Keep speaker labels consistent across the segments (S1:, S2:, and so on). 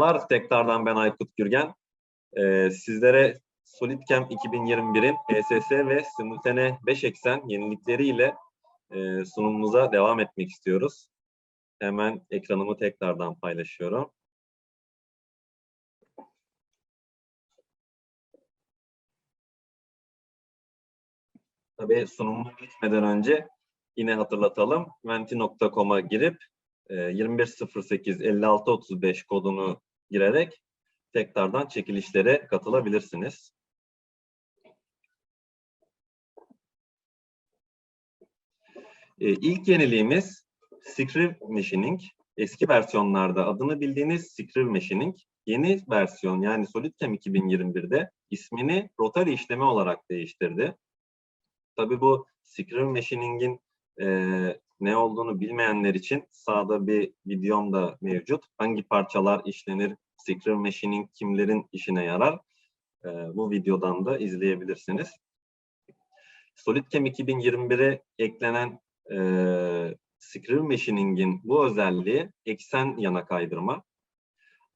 S1: Merhabalar, tekrardan ben Aykut Gürgen. Ee, sizlere SolidCam 2021'in ESS ve simultane 5 eksen yenilikleriyle e, sunumumuza devam etmek istiyoruz. Hemen ekranımı tekrardan paylaşıyorum. Tabii sunumuma geçmeden önce yine hatırlatalım. Venti.com'a girip e, 2108 5635 kodunu girerek tekrardan çekilişlere katılabilirsiniz. E, ilk yeniliğimiz Scrive Machining. Eski versiyonlarda adını bildiğiniz Scrive Machining yeni versiyon yani SolidCam 2021'de ismini rotary işlemi olarak değiştirdi. Tabii bu Scrive Machining'in e, ne olduğunu bilmeyenler için sağda bir videom da mevcut. Hangi parçalar işlenir, Scrive Machining kimlerin işine yarar? E, bu videodan da izleyebilirsiniz. SolidCam 2021'e eklenen e, Scrive Machining'in bu özelliği eksen yana kaydırma.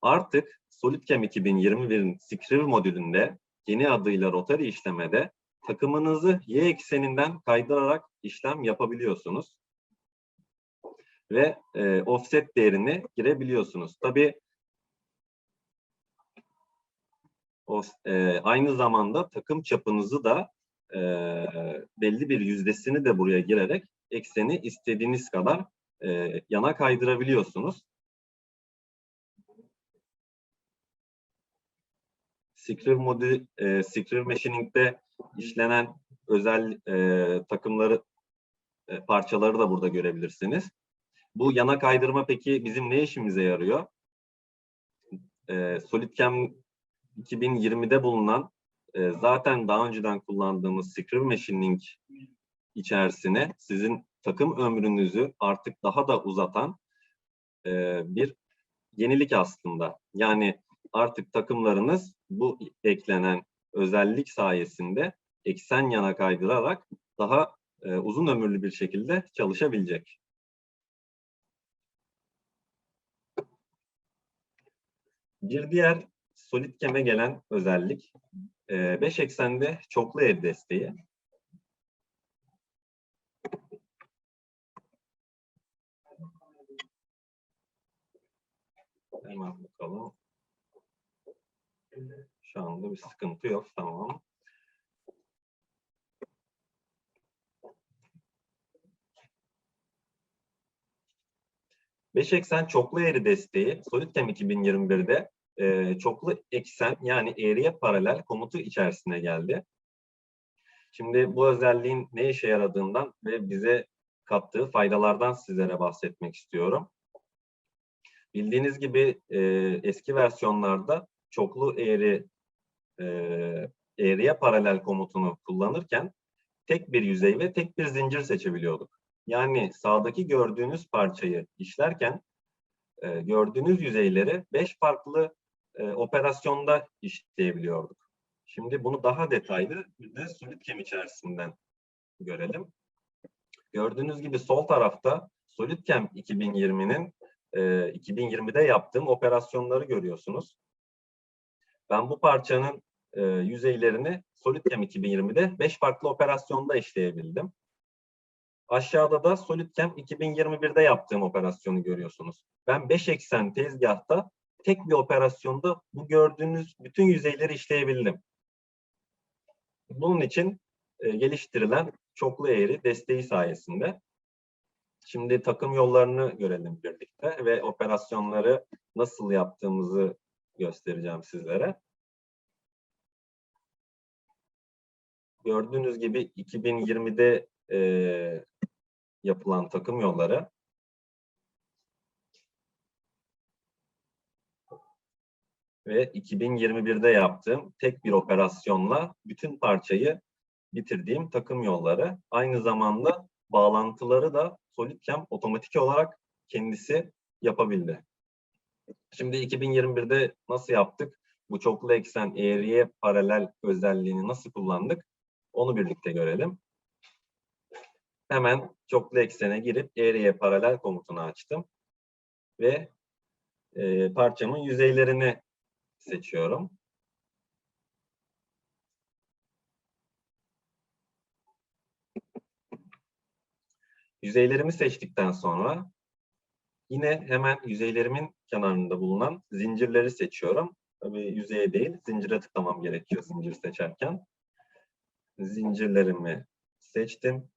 S1: Artık SolidCam 2021'in Scrive modülünde yeni adıyla rotary işlemede takımınızı y ekseninden kaydırarak işlem yapabiliyorsunuz. Ve e, offset değerini girebiliyorsunuz. Tabii o, e, aynı zamanda takım çapınızı da e, belli bir yüzdesini de buraya girerek ekseni istediğiniz kadar e, yana kaydırabiliyorsunuz. Scrive modü, e, Scrive Machining'de işlenen özel e, takımları, e, parçaları da burada görebilirsiniz. Bu yana kaydırma peki bizim ne işimize yarıyor? E, SolidCam 2020'de bulunan e, zaten daha önceden kullandığımız Scrive Machining içerisine sizin takım ömrünüzü artık daha da uzatan e, bir yenilik aslında. Yani artık takımlarınız bu eklenen özellik sayesinde eksen yana kaydırarak daha e, uzun ömürlü bir şekilde çalışabilecek. Bir diğer SolidCam'e gelen özellik 5 e, eksende çoklu ev desteği. Hemen bakalım. Şu anda bir sıkıntı yok. Tamam. Beş eksen çoklu eğri desteği SolidCam 2021'de e, çoklu eksen yani eğriye paralel komutu içerisine geldi. Şimdi bu özelliğin ne işe yaradığından ve bize kattığı faydalardan sizlere bahsetmek istiyorum. Bildiğiniz gibi e, eski versiyonlarda çoklu eğri e, eğriye paralel komutunu kullanırken tek bir yüzey ve tek bir zincir seçebiliyorduk. Yani sağdaki gördüğünüz parçayı işlerken e, gördüğünüz yüzeyleri beş farklı e, operasyonda işleyebiliyorduk. Şimdi bunu daha detaylı bir de SolidCam içerisinden görelim. Gördüğünüz gibi sol tarafta SolidCam 2020'nin e, 2020'de yaptığım operasyonları görüyorsunuz. Ben bu parçanın e, yüzeylerini SolidCam 2020'de 5 farklı operasyonda işleyebildim. Aşağıda da SolidCam 2021'de yaptığım operasyonu görüyorsunuz. Ben 5 eksen tezgahta tek bir operasyonda bu gördüğünüz bütün yüzeyleri işleyebildim. Bunun için e, geliştirilen çoklu eğri desteği sayesinde. Şimdi takım yollarını görelim birlikte ve operasyonları nasıl yaptığımızı göstereceğim sizlere. Gördüğünüz gibi 2020'de e, yapılan takım yolları ve 2021'de yaptığım tek bir operasyonla bütün parçayı bitirdiğim takım yolları. Aynı zamanda bağlantıları da SolidCam otomatik olarak kendisi yapabildi. Şimdi 2021'de nasıl yaptık? Bu çoklu eksen eğriye paralel özelliğini nasıl kullandık? Onu birlikte görelim. Hemen çoklu eksene girip eğriye paralel komutunu açtım. Ve e, parçamın yüzeylerini seçiyorum. Yüzeylerimi seçtikten sonra yine hemen yüzeylerimin kenarında bulunan zincirleri seçiyorum. Tabii yüzeye değil, zincire tıklamam gerekiyor zincir seçerken. Zincirlerimi seçtim.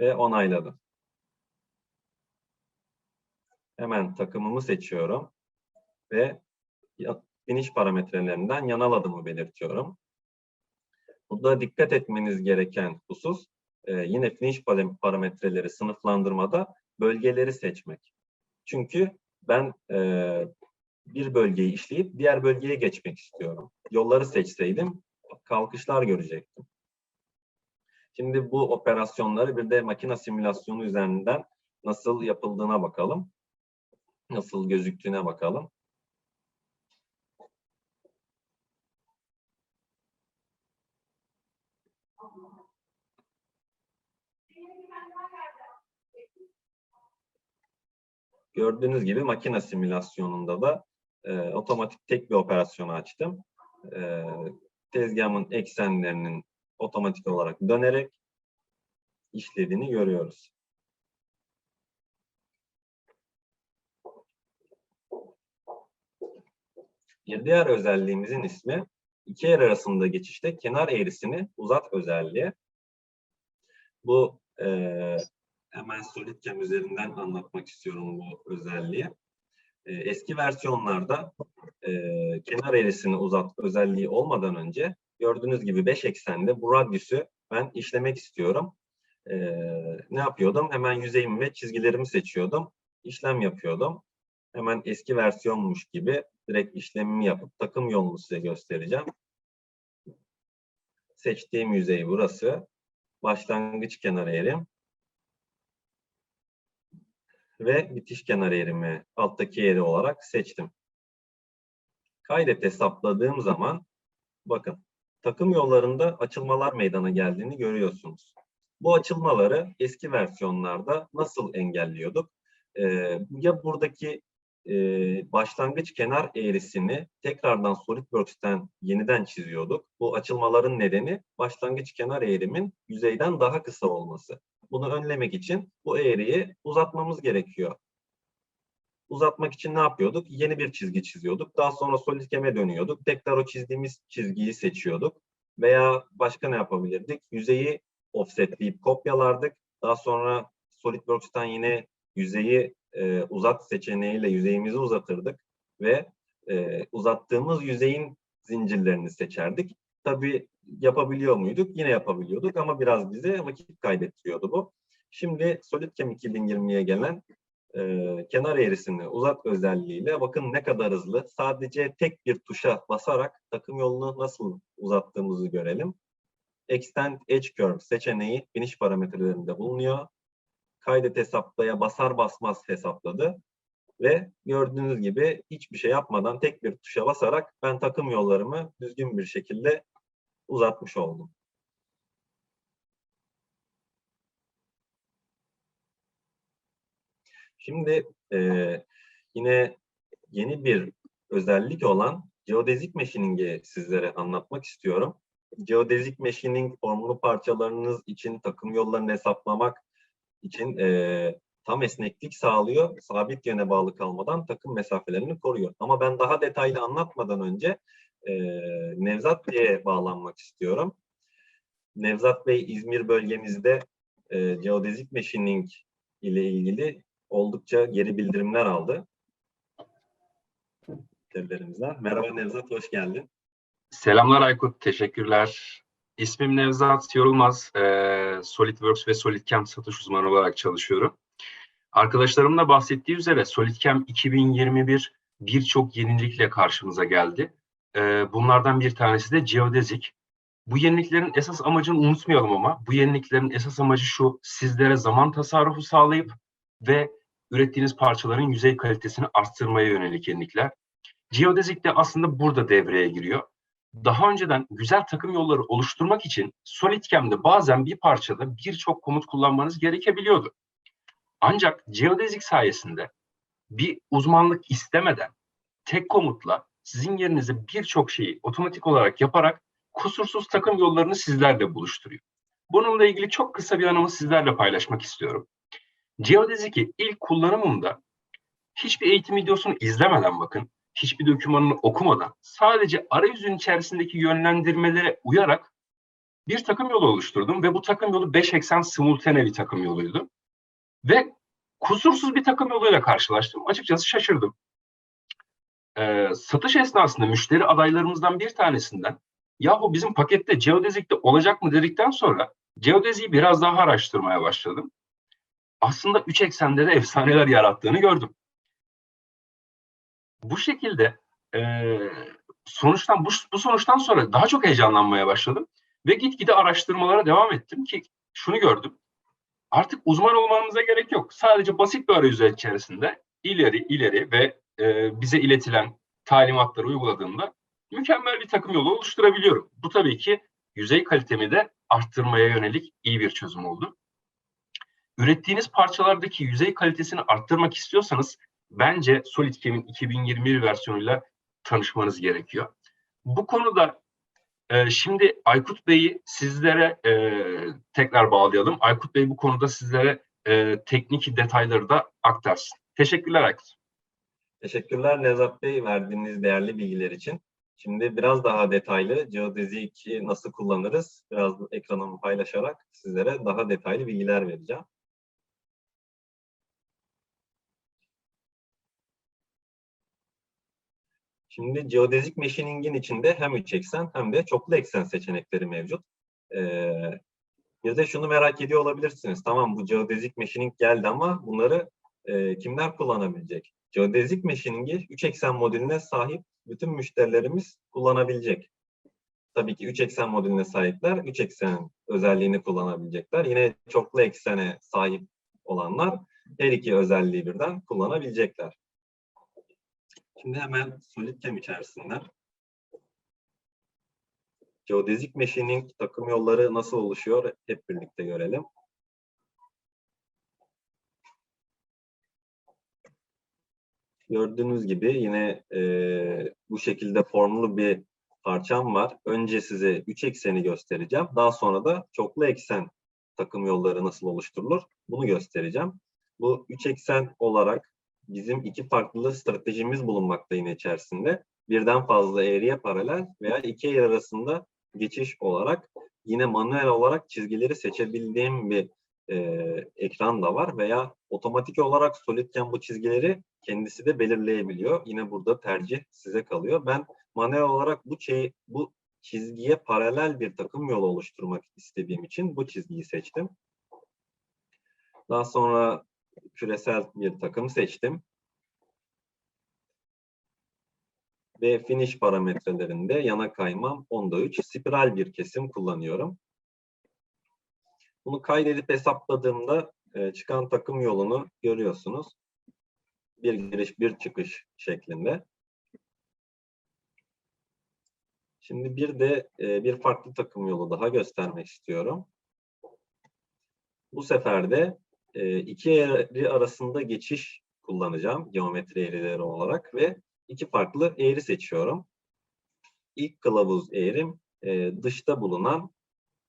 S1: Ve onayladım. Hemen takımımı seçiyorum. Ve finish parametrelerinden yanal adımı belirtiyorum. Burada dikkat etmeniz gereken husus e, yine finish parametreleri sınıflandırmada bölgeleri seçmek. Çünkü ben e, bir bölgeyi işleyip diğer bölgeye geçmek istiyorum. Yolları seçseydim kalkışlar görecektim. Şimdi bu operasyonları bir de makine simülasyonu üzerinden nasıl yapıldığına bakalım. Nasıl gözüktüğüne bakalım. Gördüğünüz gibi makine simülasyonunda da e, otomatik tek bir operasyonu açtım. E, tezgahımın eksenlerinin otomatik olarak dönerek işlediğini görüyoruz. Bir diğer özelliğimizin ismi iki yer arasında geçişte kenar eğrisini uzat özelliği. Bu e, hemen SolidCam üzerinden anlatmak istiyorum bu özelliği. E, eski versiyonlarda e, kenar eğrisini uzat özelliği olmadan önce gördüğünüz gibi 5 eksende bu radyüsü ben işlemek istiyorum. E, ne yapıyordum? Hemen yüzeyimi ve çizgilerimi seçiyordum. İşlem yapıyordum. Hemen eski versiyonmuş gibi direkt işlemimi yapıp takım yolunu size göstereceğim. Seçtiğim yüzey burası. Başlangıç kenar eğrim. Ve bitiş kenar eğrimi alttaki yeri olarak seçtim. Kaydet hesapladığım zaman bakın takım yollarında açılmalar meydana geldiğini görüyorsunuz. Bu açılmaları eski versiyonlarda nasıl engelliyorduk? Ee, ya buradaki e, başlangıç kenar eğrisini tekrardan SolidWorks'ten yeniden çiziyorduk. Bu açılmaların nedeni başlangıç kenar eğrimin yüzeyden daha kısa olması. Bunu önlemek için bu eğriyi uzatmamız gerekiyor. Uzatmak için ne yapıyorduk? Yeni bir çizgi çiziyorduk. Daha sonra SolidCam'e dönüyorduk. Tekrar o çizdiğimiz çizgiyi seçiyorduk. Veya başka ne yapabilirdik? Yüzeyi offsetleyip kopyalardık. Daha sonra SolidWorks'tan yine yüzeyi e, uzat seçeneğiyle yüzeyimizi uzatırdık ve e, uzattığımız yüzeyin zincirlerini seçerdik. Tabii yapabiliyor muyduk? Yine yapabiliyorduk ama biraz bize vakit kaybettiriyordu bu. Şimdi SolidCam 2020'ye gelen e, kenar eğrisini uzat özelliğiyle bakın ne kadar hızlı. Sadece tek bir tuşa basarak takım yolunu nasıl uzattığımızı görelim. Extend Edge Curve seçeneği finish parametrelerinde bulunuyor kaydet hesaplaya basar basmaz hesapladı. Ve gördüğünüz gibi hiçbir şey yapmadan tek bir tuşa basarak ben takım yollarımı düzgün bir şekilde uzatmış oldum. Şimdi e, yine yeni bir özellik olan geodezik machining'i sizlere anlatmak istiyorum. Geodezik machining formlu parçalarınız için takım yollarını hesaplamak için e, tam esneklik sağlıyor. Sabit yöne bağlı kalmadan takım mesafelerini koruyor. Ama ben daha detaylı anlatmadan önce e, Nevzat Bey'e bağlanmak istiyorum. Nevzat Bey İzmir bölgemizde e, geodezik machining ile ilgili oldukça geri bildirimler aldı. Müşterilerimizden. Merhaba Nevzat, hoş geldin.
S2: Selamlar Aykut, teşekkürler. İsmim Nevzat Yorulmaz. Ee, SolidWorks ve SolidCam satış uzmanı olarak çalışıyorum. Arkadaşlarımın da bahsettiği üzere SolidCam 2021 birçok yenilikle karşımıza geldi. Bunlardan bir tanesi de geodezik. Bu yeniliklerin esas amacını unutmayalım ama bu yeniliklerin esas amacı şu, sizlere zaman tasarrufu sağlayıp ve ürettiğiniz parçaların yüzey kalitesini arttırmaya yönelik yenilikler. Geodezik de aslında burada devreye giriyor. daha önceden güzel takım yolları oluşturmak için SolidCam'de bazen bir parçada birçok komut kullanmanız gerekebiliyordu. Ancak geodezik sayesinde bir uzmanlık istemeden tek komutla sizin yerinize birçok şeyi otomatik olarak yaparak kusursuz takım yollarını sizlerle buluşturuyor. Bununla ilgili çok kısa bir anımı sizlerle paylaşmak istiyorum. Geodezik'i ilk kullanımımda hiçbir eğitim videosunu izlemeden bakın, hiçbir dokümanını okumadan sadece arayüzün içerisindeki yönlendirmelere uyarak bir takım yolu oluşturdum ve bu takım yolu 5 eksen simultane bir takım yoluydu. Ve kusursuz bir takım yoluyla karşılaştım. Açıkçası şaşırdım. Ee, satış esnasında müşteri adaylarımızdan bir tanesinden yahu bizim pakette geodezikte olacak mı dedikten sonra geodeziyi biraz daha araştırmaya başladım. Aslında 3 eksende de efsaneler yarattığını gördüm. Bu şekilde e, sonuçtan bu, bu sonuçtan sonra daha çok heyecanlanmaya başladım ve gitgide araştırmalara devam ettim ki şunu gördüm. Artık uzman olmamıza gerek yok. Sadece basit bir arayüz içerisinde ileri ileri ve e, bize iletilen talimatları uyguladığımda mükemmel bir takım yolu oluşturabiliyorum. Bu tabii ki yüzey kalitemi de arttırmaya yönelik iyi bir çözüm oldu. Ürettiğiniz parçalardaki yüzey kalitesini arttırmak istiyorsanız bence SolidCam'in 2021 versiyonuyla tanışmanız gerekiyor. Bu konuda e, şimdi Aykut Bey'i sizlere e, tekrar bağlayalım. Aykut Bey bu konuda sizlere e, teknik detayları da aktarsın. Teşekkürler Aykut.
S1: Teşekkürler Nevzat Bey verdiğiniz değerli bilgiler için. Şimdi biraz daha detaylı geodeziki nasıl kullanırız biraz ekranımı paylaşarak sizlere daha detaylı bilgiler vereceğim. Şimdi geodezik machining'in içinde hem üç eksen hem de çoklu eksen seçenekleri mevcut. Ee, bir de şunu merak ediyor olabilirsiniz. Tamam bu geodezik machining geldi ama bunları e, kimler kullanabilecek? Geodezik machining'i 3 eksen modülüne sahip bütün müşterilerimiz kullanabilecek. Tabii ki 3 eksen modülüne sahipler 3 eksen özelliğini kullanabilecekler. Yine çoklu eksene sahip olanlar her iki özelliği birden kullanabilecekler. Şimdi hemen SolidCam içerisinden geodezik machining takım yolları nasıl oluşuyor hep birlikte görelim. Gördüğünüz gibi yine e, bu şekilde formlu bir parçam var. Önce size 3 ekseni göstereceğim. Daha sonra da çoklu eksen takım yolları nasıl oluşturulur bunu göstereceğim. Bu 3 eksen olarak bizim iki farklı stratejimiz bulunmakta yine içerisinde. Birden fazla eğriye paralel veya iki eğri arasında geçiş olarak yine manuel olarak çizgileri seçebildiğim bir e, ekran da var veya otomatik olarak SolidCam bu çizgileri kendisi de belirleyebiliyor. Yine burada tercih size kalıyor. Ben manuel olarak bu şey bu çizgiye paralel bir takım yolu oluşturmak istediğim için bu çizgiyi seçtim. Daha sonra küresel bir takım seçtim. Ve finish parametrelerinde yana kaymam onda 3 spiral bir kesim kullanıyorum. Bunu kaydedip hesapladığımda e, çıkan takım yolunu görüyorsunuz. Bir giriş bir çıkış şeklinde. Şimdi bir de e, bir farklı takım yolu daha göstermek istiyorum. Bu sefer de e, iki eğri arasında geçiş kullanacağım geometri eğrileri olarak ve iki farklı eğri seçiyorum. İlk kılavuz eğrim e, dışta bulunan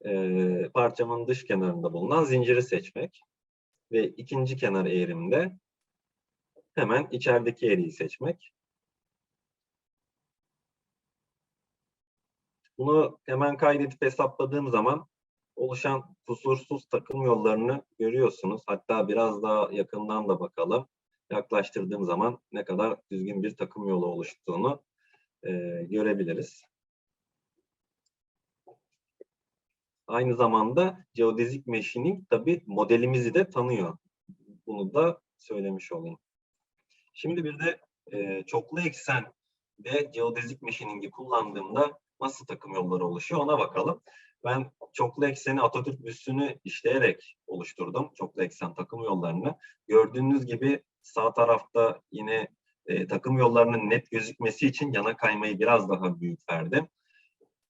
S1: e, parçamın dış kenarında bulunan zinciri seçmek ve ikinci kenar eğrimde hemen içerideki eğriyi seçmek. Bunu hemen kaydedip hesapladığım zaman oluşan kusursuz takım yollarını görüyorsunuz. Hatta biraz daha yakından da bakalım. Yaklaştırdığım zaman ne kadar düzgün bir takım yolu oluştuğunu e, görebiliriz. Aynı zamanda geodezik machining tabi modelimizi de tanıyor. Bunu da söylemiş olayım. Şimdi bir de e, çoklu eksen ve geodezik machining'i kullandığımda nasıl takım yolları oluşuyor ona bakalım. Ben çoklu ekseni Atatürk büstünü işleyerek oluşturdum. Çoklu eksen takım yollarını. Gördüğünüz gibi sağ tarafta yine e, takım yollarının net gözükmesi için yana kaymayı biraz daha büyük verdim.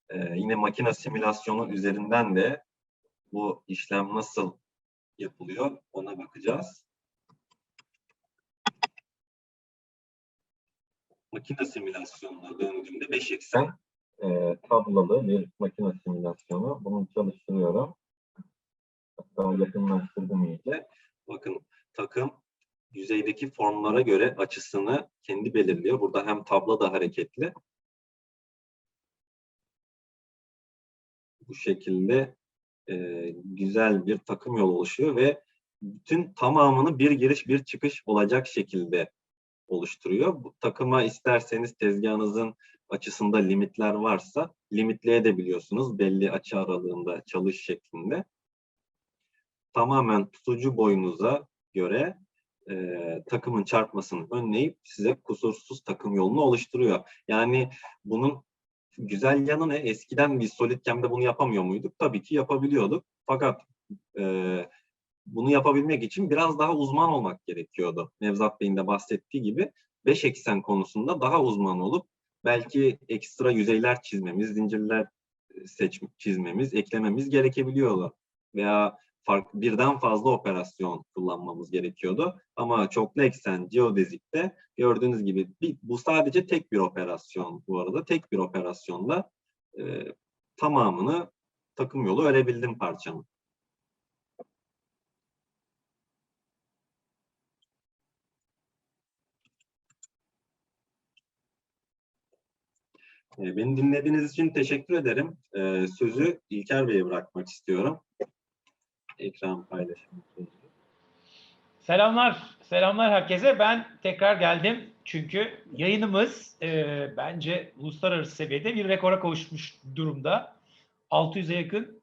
S1: Ee, yine makine simülasyonu üzerinden de bu işlem nasıl yapılıyor ona bakacağız. Makine simülasyonuna döndüğümde 5 eksen e, tablalı bir makine simülasyonu. Bunu çalıştırıyorum. Hatta yakınlaştırdım iyice. Bakın takım yüzeydeki formlara göre açısını kendi belirliyor. Burada hem tablo da hareketli. Bu şekilde e, güzel bir takım yol oluşuyor ve bütün tamamını bir giriş bir çıkış olacak şekilde oluşturuyor. Bu takıma isterseniz tezgahınızın açısında limitler varsa limitleyebiliyorsunuz belli açı aralığında çalış şeklinde. Tamamen tutucu boyunuza göre e, takımın çarpmasını önleyip size kusursuz takım yolunu oluşturuyor. Yani bunun güzel yanı ne? Eskiden biz SolidCam'de bunu yapamıyor muyduk? Tabii ki yapabiliyorduk. Fakat e, bunu yapabilmek için biraz daha uzman olmak gerekiyordu. Nevzat Bey'in de bahsettiği gibi 5 eksen konusunda daha uzman olup belki ekstra yüzeyler çizmemiz, zincirler seç çizmemiz, eklememiz gerekebiliyordu. Veya farklı birden fazla operasyon kullanmamız gerekiyordu. Ama çoklu eksen geodezikte gördüğünüz gibi bir, bu sadece tek bir operasyon bu arada. Tek bir operasyonda e, tamamını takım yolu örebildim parçamı. E, Beni dinlediğiniz için teşekkür ederim. E, Sözü İlker Bey'e bırakmak istiyorum. Ekran paylaşımı.
S3: Selamlar, selamlar herkese. Ben tekrar geldim çünkü yayınımız e, bence uluslararası seviyede bir rekora kavuşmuş durumda. 600'e yakın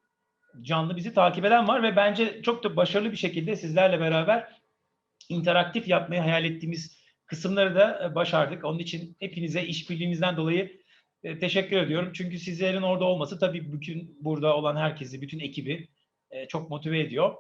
S3: canlı bizi takip eden var ve bence çok da başarılı bir şekilde sizlerle beraber interaktif yapmayı hayal ettiğimiz kısımları da e, başardık. Onun için hepinize işbirliğinizden dolayı e, teşekkür ediyorum. Çünkü sizlerin orada olması tabii bütün burada olan herkesi, bütün ekibi çok motive ediyor.